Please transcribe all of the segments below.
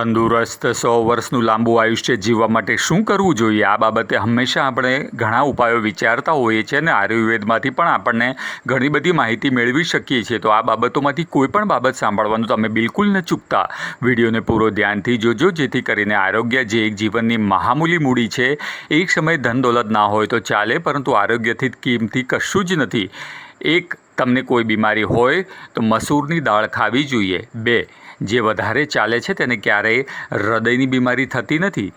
તંદુરસ્ત સો વર્ષનું લાંબુ આયુષ્ય જીવવા માટે શું કરવું જોઈએ? આ બાબતે હંમેશા આપણે ઘણા ઉપાયો વિચારતા હોઈએ છીએ અને આયુર્વેદમાંથી પણ આપણને ઘણી બધી માહિતી મેળવી શકીએ છીએ. તો આ બાબતોમાંથી કોઈ પણ બાબત સાંભળવાનું તમે બિલકુલ ન ચૂકતા. વિડીયોને પૂરો ધ્યાનથી જોજો, જેથી કરીને આરોગ્ય જે એક જીવનની મહામૂલી મૂડી છે, એક સમયે ધન દોલત ના હોય તો ચાલે, પરંતુ આરોગ્યથી કિંમતી કશું જ નથી. એક, તમને કોઈ બીમારી હોય તો મસૂરની દાળ ખાવી જોઈએ. બે જે વધારે ચાલે છે તેને ક્યારેય હૃદયની બીમારી થતી નથી.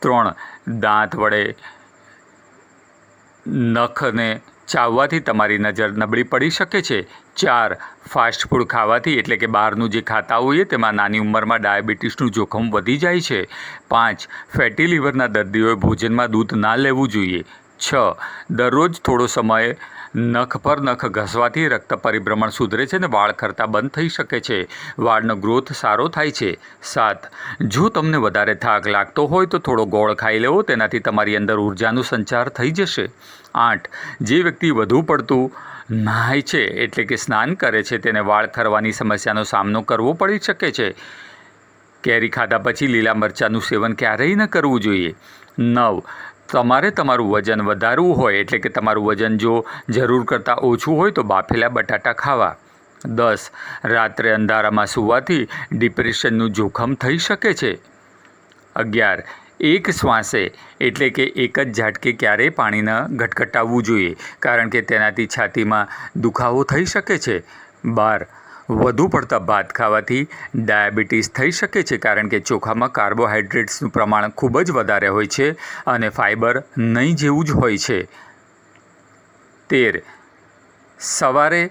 ત્રણ, દાંત વડે નખને ચાવવાથી તમારી નજર નબળી પડી શકે છે. ચાર, ફાસ્ટ ફૂડ ખાવાથી એટલે કે બહારનું જે ખાતા હોઈએ તેમાં નાની ઉંમરમાં ડાયાબિટીસનું જોખમ વધી જાય છે. પાંચ, ફેટી લીવરના દર્દીઓએ ભોજનમાં દૂધ ના લેવું જોઈએ. છ, દરરોજ થોડો સમય નખ પર નખ ઘસવાથી રક્ત પરિભ્રમણ સુધરે છે અને વાળ ખરતા બંધ થઈ શકે છે. વાળનો ગ્રોથ સારો થાય છે. સાત, જો તમને વધારે થાક લાગતો હોય તો થોડો ગોળ ખાઈ લેવો, તેનાથી તમારી અંદર ઉર્જાનો સંચાર થઈ જશે. આઠ, જે વ્યક્તિ વધુ પડતું નહાય છે એટલે કે સ્નાન કરે છે, તેને વાળ ખરવાની સમસ્યાનો સામનો કરવો પડી શકે છે. કેરી ખાધા પછી લીલા મરચાંનું સેવન ક્યારેય ન કરવું જોઈએ. નવ તમારે તમારું વજન વધારવું હોય, એટલે કે તમારું વજન જો જરૂર કરતાં ઓછું હોય, તો બાફેલા બટાટા ખાવા. દસ, રાત્રે અંધારામાં સૂવાથી ડિપ્રેશનનું જોખમ થઈ શકે છે. અગિયાર, એક શ્વાસે, એટલે કે એક જ ઝાટકે ક્યારેય પાણીને ઘટઘટાવવું જોઈએ, કારણ કે તેનાથી છાતીમાં દુખાવો થઈ શકે છે. બાર વધુ પડતા ભાત ખાવાથી ડાયાબિટીસ થઈ શકે છે, કારણ કે ચોખામાં કાર્બોહાઈડ્રેટ્સનું પ્રમાણ ખૂબ જ વધારે હોય છે અને ફાઇબર નહીં જેવું જ હોય છે. તેર. સવારે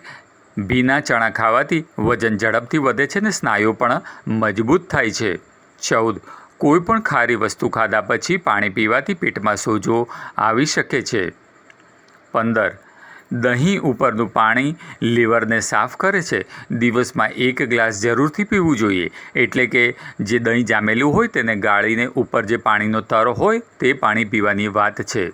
ભીના ચણા ખાવાથી વજન ઝડપથી વધે છે ને સ્નાયુ પણ મજબૂત થાય છે. ચૌદ. કોઈ પણ ખારી વસ્તુ ખાધા પછી પાણી પીવાથી પેટમાં સોજો આવી શકે છે. પંદર. દહીં ઉપરનું પાણી લીવરને સાફ કરે છે. દિવસમાં એક ગ્લાસ જરૂરથી પીવું જોઈએ. એટલે કે જે દહીં જામેલું હોય તેને ગાળીને ઉપર જે પાણીનો તરો હોય તે પાણી પીવાની વાત છે.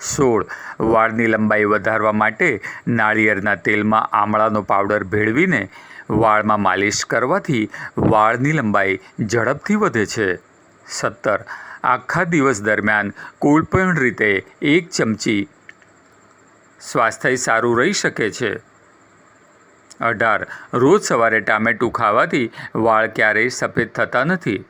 સોળ. વાળની લંબાઈ વધારવા માટે નાળિયેરના તેલમાં આમળાનો પાવડર ભેળવીને વાળમાં માલિશ કરવાથી વાળની લંબાઈ ઝડપથી વધે છે. સત્તર. આખા દિવસ દરમિયાન કોઈપણ રીતે એક ચમચી સ્વાસ્થ્ય સારું રહી શકે છે. અઢાર. રોજ સવારે ટામેટું ખાવાથી વાળ ક્યારેય સફેદ થતા નથી.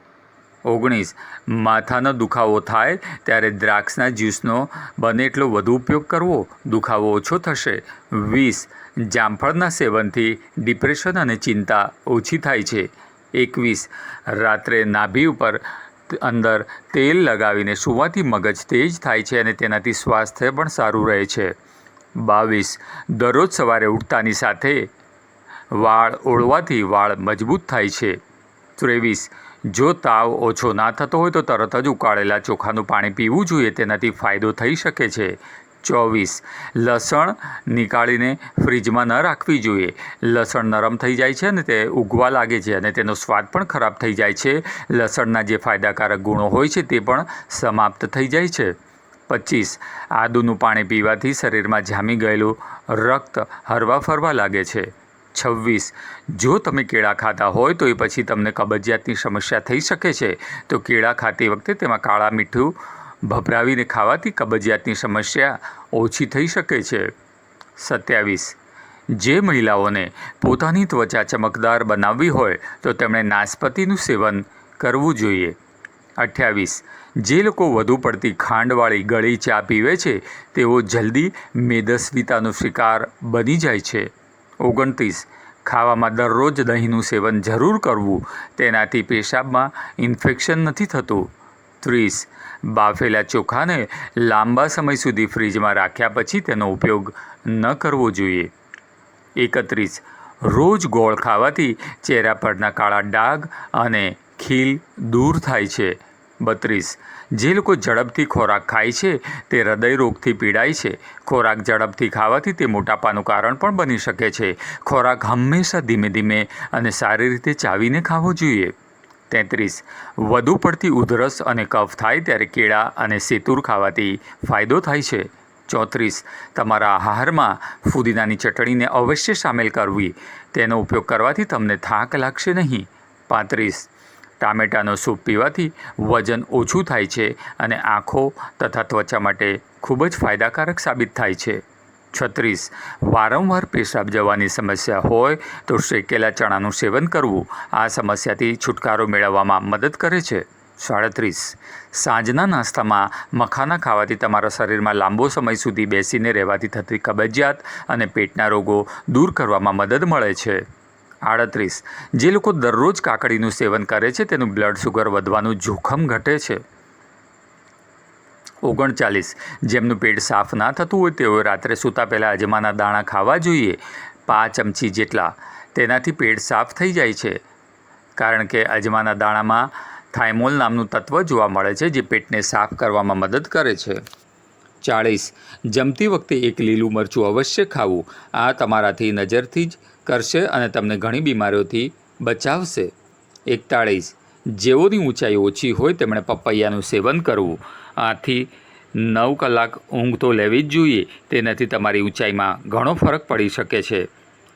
ઓગણીસ. માથાનો દુખાવો થાય ત્યારે દ્રાક્ષના જ્યુસનો બને એટલો વધુ ઉપયોગ કરવો, દુખાવો ઓછો થશે. વીસ. જામફળના સેવનથી ડિપ્રેશન અને ચિંતા ઓછી થાય છે. એકવીસ. રાત્રે નાભી ઉપર અંદર તેલ લગાવીને સુવાથી મગજ તેજ થાય છે અને તેનાથી સ્વાસ્થ્ય પણ સારું રહે છે. બાવીસ. દરરોજ સવારે ઉઠતાની સાથે વાળ ઓળવાથી વાળ મજબૂત થાય છે. ત્રેવીસ. જો તાવ ઓછો ના થતો હોય તો તરત જ ઉકાળેલા ચોખાનું પાણી પીવું જોઈએ, તેનાથી ફાયદો થઈ શકે છે. ચોવીસ. લસણ નીકાળીને ફ્રીજમાં ન રાખવી જોઈએ. લસણ નરમ થઈ જાય છે અને તે ઉગવા લાગે છે અને તેનો સ્વાદ પણ ખરાબ થઈ જાય છે. લસણના જે ફાયદાકારક ગુણો હોય છે તે પણ સમાપ્ત થઈ જાય છે. પચીસ. આદુનું પાણી પીવાથી શરીરમાં જામી ગયેલું રક્ત હરવા ફરવા લાગે છે. છવ્વીસ. જો તમે કેળા ખાતા હોય તો એ પછી તમને કબજિયાતની સમસ્યા થઈ શકે છે. તો કેળા ખાતી વખતે તેમાં કાળા મીઠું ભભરાવીને ખાવાથી કબજિયાતની સમસ્યા ઓછી થઈ શકે છે. સત્યાવીસ. જે મહિલાઓને પોતાની ત્વચા ચમકદાર બનાવવી હોય તો તેમણે નાસપતિનું સેવન કરવું જોઈએ. અઠ્યાવીસ. જે લોકો વધુ પડતી ખાંડવાળી ગળી ચા પીવે છે, તેઓ જલ્દી મેદસ્વીતાનો શિકાર બની જાય છે. ઓગણત્રીસ. ખાવામાં દરરોજ દહીંનું સેવન જરૂર કરવું, તેનાથી પેશાબમાં ઇન્ફેક્શન નથી થતું. ત્રીસ. બાફેલા ચોખાને લાંબા સમય સુધી ફ્રીજમાં રાખ્યા પછી તેનો ઉપયોગ ન કરવો જોઈએ. એકત્રીસ. રોજ ગોળ ખાવાથી ચહેરા પરના કાળા ડાઘ અને ખીલ દૂર થાય છે. બત્રીસ. જે લોકો ઝડપથી ખોરાક ખાય છે, તે હૃદય રોગથી પીડાય છે. ખોરાક ઝડપથી ખાવાથી તે મોટાપાનું કારણ પણ બની શકે છે. ખોરાક હંમેશા ધીમે ધીમે અને સારી રીતે ચાવીને ખાવો જોઈએ. તેત્રીસ. વધુ પડતી ઉધરસ અને કફ થાય ત્યારે કેળા અને સેતુર ખાવાથી ફાયદો થાય છે. ચોત્રીસ. તમારા આહારમાં ફુદીનાની ચટણીને અવશ્ય સામેલ કરવી. તેનો ઉપયોગ કરવાથી તમને થાક લાગશે નહીં. પાંત્રીસ. ટામેટાનો સૂપ પીવાથી વજન ઓછું થાય છે અને આંખો તથા ત્વચા માટે ખૂબ જ ફાયદાકારક સાબિત થાય છે. છત્રીસ, વારંવાર પેશાબ જવાની સમસ્યા હોય તો શેકેલા ચણાનું સેવન કરવું આ સમસ્યાથી છુટકારો મેળવવામાં મદદ કરે છે. સાડત્રીસ, સાંજના નાસ્તામાં મખાના ખાવાથી તમારા શરીરમાં લાંબો સમય સુધી બેસીને રહેવાથી થતી કબજિયાત અને પેટના રોગો દૂર કરવામાં મદદ મળે છે. આડત્રીસ. જે લોકો દરરોજ કાકડીનું સેવન કરે છે, તેનું બ્લડ શુગર વધવાનું જોખમ ઘટે છે. ઓગણચાલીસ. જેમનું પેટ સાફ ના થતું હોય તેઓ રાત્રે સૂતા પહેલાં અજમાના દાણા ખાવા જોઈએ. પાંચ ચમચી જેટલા. તેનાથી પેટ સાફ થઈ જાય છે. કારણ કે અજમાના દાણામાં થાઇમોલ નામનું તત્વ જોવા મળે છે, જે પેટને સાફ કરવામાં મદદ કરે છે. ચાળીસ. જમતી વખતે એક લીલું મરચું અવશ્ય ખાવું. આ તમારાથી નજરથી જ કરશે અને તમને ઘણી બીમારીઓથી બચાવશે. એકતાળીસ જેઓની ઊંચાઈ ઓછી હોય તેમણે પપૈયાનું સેવન કરવું. આથી નવ કલાક ઊંઘ તો લેવી જ જોઈએ. તેનાથી તમારી ઊંચાઈમાં ઘણો ફરક પડી શકે છે.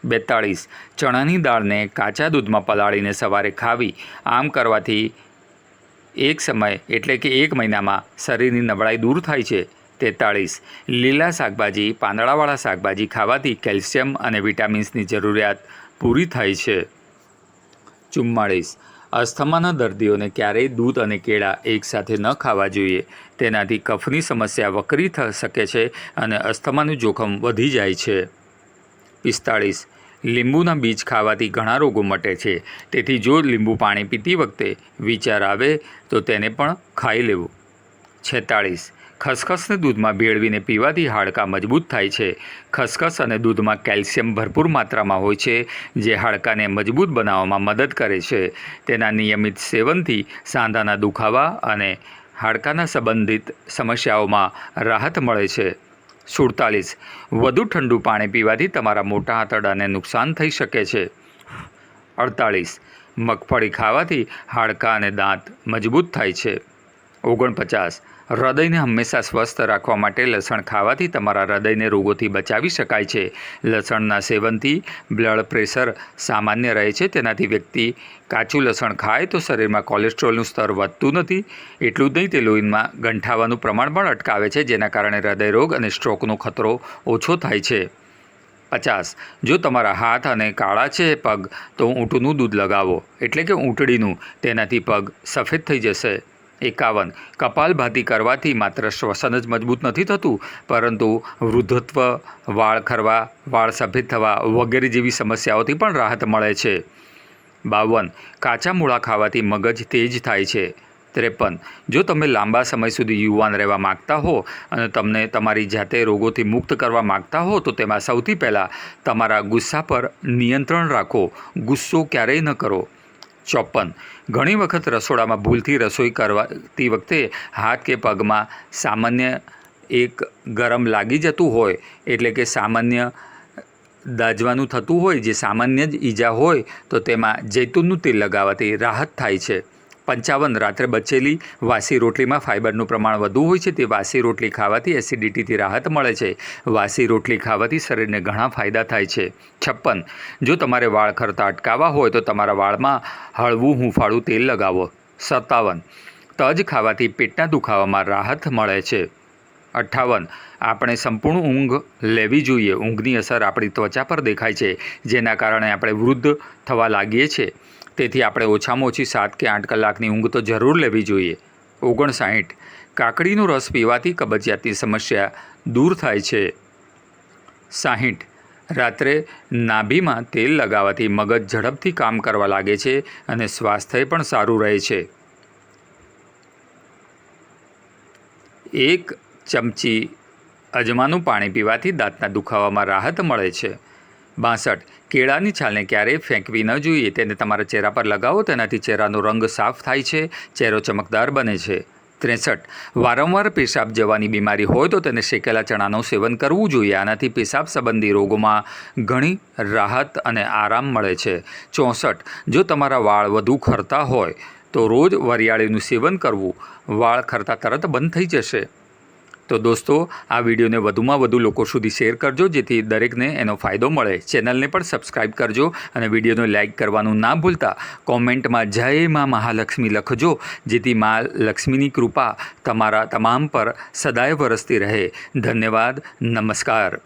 બેતાળીસ. ચણાની દાળને કાચા દૂધમાં પલાળીને સવારે ખાવી. આમ કરવાથી એક સમય એટલે કે એક મહિનામાં શરીરની નબળાઈ દૂર થાય છે. તેતાળીસ. લીલા શાકભાજી, પાંદડાવાળા શાકભાજી ખાવાથી કેલ્શિયમ અને વિટામિન્સની જરૂરિયાત પૂરી થાય છે. ચુમ્માળીસ. અસ્થમાના દર્દીઓને ક્યારેય દૂધ અને કેળા એકસાથે ન ખાવા જોઈએ. તેનાથી કફની સમસ્યા વકરી થઈ શકે છે અને અસ્થમાનું જોખમ વધી જાય છે. પિસ્તાળીસ. લીંબુના બીજ ખાવાથી ઘણા રોગો મટે છે. તેથી જો લીંબુ પાણી પીતી વખતે વિચાર આવે તો તેને પણ ખાઈ લેવું. છેતાળીસ. ખસખસને દૂધમાં ભેળવીને પીવાથી હાડકાં મજબૂત થાય છે. ખસખસ અને દૂધમાં કેલ્શિયમ ભરપૂર માત્રામાં હોય છે, જે હાડકાને મજબૂત બનાવવામાં મદદ કરે છે. તેના નિયમિત સેવનથી સાંધાના દુખાવા અને હાડકાના સંબંધિત સમસ્યાઓમાં રાહત મળે છે. સુડતાલીસ. વધુ ઠંડુ પાણી પીવાથી તમારા મોટા આંતરડાને નુકસાન થઈ શકે છે. અડતાળીસ મગફળી ખાવાથી હાડકાં અને દાંત મજબૂત થાય છે. ઓગણપચાસ. હૃદયને હંમેશા સ્વસ્થ રાખવા માટે લસણ ખાવાથી તમારા હૃદયને રોગોથી બચાવી શકાય છે. લસણના સેવનથી બ્લડ પ્રેશર સામાન્ય રહે છે. તેનાથી વ્યક્તિ કાચું લસણ ખાય તો શરીરમાં કોલેસ્ટ્રોલનું સ્તર વધતું નથી. એટલું જ નહીં, તે લોહીમાં ગંઠાવાનું પ્રમાણ પણ અટકાવે છે, જેના કારણે હૃદયરોગ અને સ્ટ્રોકનો ખતરો ઓછો થાય છે. પચાસ. જો તમારા હાથ અને કાળા છે પગ, તો ઊંટનું દૂધ લગાવો. એટલે કે ઊંટડીનું. તેનાથી પગ સફેદ થઈ જશે. એકાવન. કપાલભાતી કરવાથી માત્ર શ્વસન જ મજબૂત નથી થતું, પરંતુ વૃદ્ધત્વ, વાળ ખરવા, વાળ સફેદ થવા વગેરે જેવી સમસ્યાઓથી પણ રાહત મળે છે. બાવન. કાચા મૂળા ખાવાથી મગજ તેજ થાય છે. ત્રેપન. જો તમે લાંબા સમય સુધી યુવાન રહેવા માગતા હો અને તમને તમારી જાતે રોગોથી મુક્ત કરવા માગતા હો, તો તેમાં સૌથી પહેલાં તમારા ગુસ્સા પર નિયંત્રણ રાખો. ગુસ્સો ક્યારેય ન કરો. ચોપન. ઘણી વખત રસોડામાં ભૂલથી રસોઈ કરવાતી વખતે હાથ કે પગમાં સામાન્ય એક ગરમ લાગી જતું હોય, એટલે કે સામાન્ય દાજવાનું થતું હોય, જે સામાન્ય જ ઈજા હોય, તો તેમાં જૈતુનનું તેલ લગાવવાથી રાહત થાય છે. પંચાવન રાત્રે બચેલી વાસી રોટલીમાં ફાઇબરનું પ્રમાણ વધુ હોય છે, તે વાસી રોટલી ખાવાથી એસિડિટીથી રાહત મળે છે. વાસી રોટલી ખાવાથી શરીરને ઘણા ફાયદા થાય છે. છપ્પન, જો તમારે વાળ ખરતા અટકાવવા હોય તો તમારા વાળમાં હળવું હૂંફાળું તેલ લગાવો. સત્તાવન, તજ ખાવાથી પેટના દુખાવામાં રાહત મળે છે. અઠ્ઠાવન, આપણે સંપૂર્ણ ઊંઘ લેવી જોઈએ. ઊંઘની અસર આપણી ત્વચા પર દેખાય છે, જેના કારણે આપણે વૃદ્ધ થવા લાગીએ છીએ. તેથી આપણે ઓછામાં ઓછી સાત કે આઠ કલાકની ઊંઘ તો જરૂર લેવી જોઈએ. ઓગણસાઠ. કાકડીનો રસ પીવાથી કબજિયાતની સમસ્યા દૂર થાય છે. સાહીઠ. રાત્રે નાભીમાં તેલ લગાવવાથી મગજ ઝડપથી કામ કરવા લાગે છે અને સ્વાસ્થ્ય પણ સારું રહે છે. એક ચમચી અજમાનું પાણી પીવાથી દાંતના દુખાવામાં રાહત મળે છે. બાસઠ. કેળાની છાલને ક્યારેય ફેંકવી ન જોઈએ. તેને તમારા ચહેરા પર લગાવો. તેનાથી ચહેરાનો રંગ સાફ થાય છે. ચહેરો ચમકદાર બને છે. ત્રેસઠ. વારંવાર પેશાબ જવાની બીમારી હોય તો તેને શેકેલા ચણાનું સેવન કરવું જોઈએ. આનાથી પેશાબ સંબંધી રોગોમાં ઘણી રાહત અને આરામ મળે છે. ચોસઠ. જો તમારા વાળ વધુ ખરતા હોય તો રોજ વરિયાળીનું સેવન કરવું. વાળ ખરતા તરત બંધ થઈ જશે. તો દોસ્તો, આ વિડીયોને વધુમાં વધુ લોકો સુધી શેર કરજો, જેથી દરેકને એનો ફાયદો મળે. ચેનલને પણ સબસ્ક્રાઈબ કરજો અને વિડીયોને લાઇક કરવાનું ના ભૂલતા. કોમેન્ટમાં જય મા મહાલક્ષ્મી લખજો, જેથી મા લક્ષ્મીની કૃપા તમારા તમામ પર સદાય વરસતી રહે. ધન્યવાદ, નમસ્કાર.